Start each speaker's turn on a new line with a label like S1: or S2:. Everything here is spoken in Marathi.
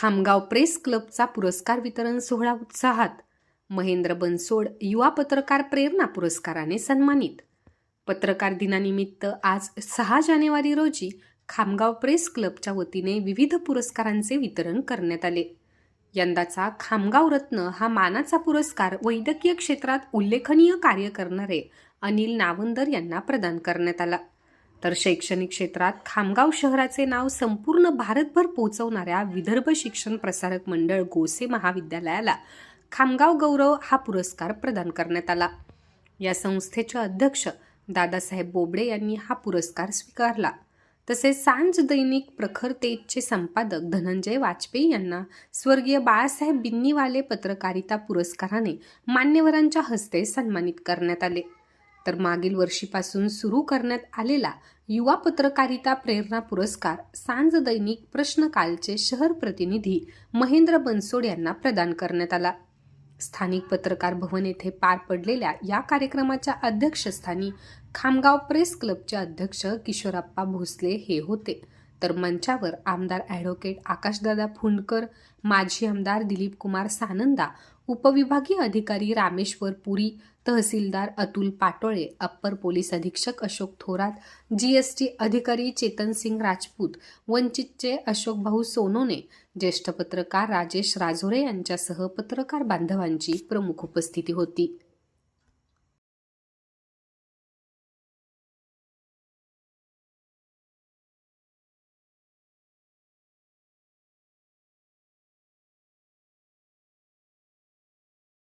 S1: खामगाव प्रेस क्लबचा पुरस्कार वितरण सोहळा उत्साहात. महेंद्र बनसोड युवा पत्रकार प्रेरणा पुरस्काराने सन्मानित. पत्रकार दिनानिमित्त आज सहा जानेवारी रोजी खामगाव प्रेस क्लबच्या वतीने विविध पुरस्कारांचे वितरण करण्यात आले. यंदाचा खामगाव रत्न हा मानाचा पुरस्कार वैद्यकीय क्षेत्रात उल्लेखनीय कार्य करणारे अनिल नावंदर यांना प्रदान करण्यात आला. तर शैक्षणिक क्षेत्रात खामगाव शहराचे नाव संपूर्ण भारतभर पोहोचवणाऱ्या विदर्भ शिक्षण प्रसारक मंडळ गोसे महाविद्यालयाला खामगाव गौरव हा पुरस्कार प्रदान करण्यात आला. या संस्थेचे अध्यक्ष दादासाहेब बोबडे यांनी हा पुरस्कार स्वीकारला. तसेच सांज दैनिक प्रखर तेजचे संपादक धनंजय वाजपेयी यांना स्वर्गीय बाळासाहेब बिन्नीवाले पत्रकारिता पुरस्काराने मान्यवरांच्या हस्ते सन्मानित करण्यात आले. तर मागील वर्षीपासून सुरू करण्यात आलेला युवा पत्रकारिता प्रेरणा पुरस्कार सांज दैनिक प्रश्नकालचे शहर प्रतिनिधी महेंद्र बनसोड यांना प्रदान करण्यात आला. स्थानिक पत्रकार भवन येथे पार पडलेल्या या कार्यक्रमाच्या अध्यक्षस्थानी खामगाव प्रेस क्लबचे अध्यक्ष किशोरप्पा भोसले हे होते. तर मंचावर आमदार ॲडव्होकेट आकाशदादा फुंडकर माजी आमदार दिलीप कुमार सानंदा उपविभागीय अधिकारी रामेश्वर पुरी तहसीलदार अतुल पाटोळे अप्पर पोलीस अधीक्षक अशोक थोरात जीएसटी अधिकारी चेतन सिंग राजपूत वंचितचे अशोक भाऊ सोनोने ज्येष्ठ पत्रकार राजेश राजोरे यांच्यासह पत्रकार बांधवांची प्रमुख उपस्थिती होती.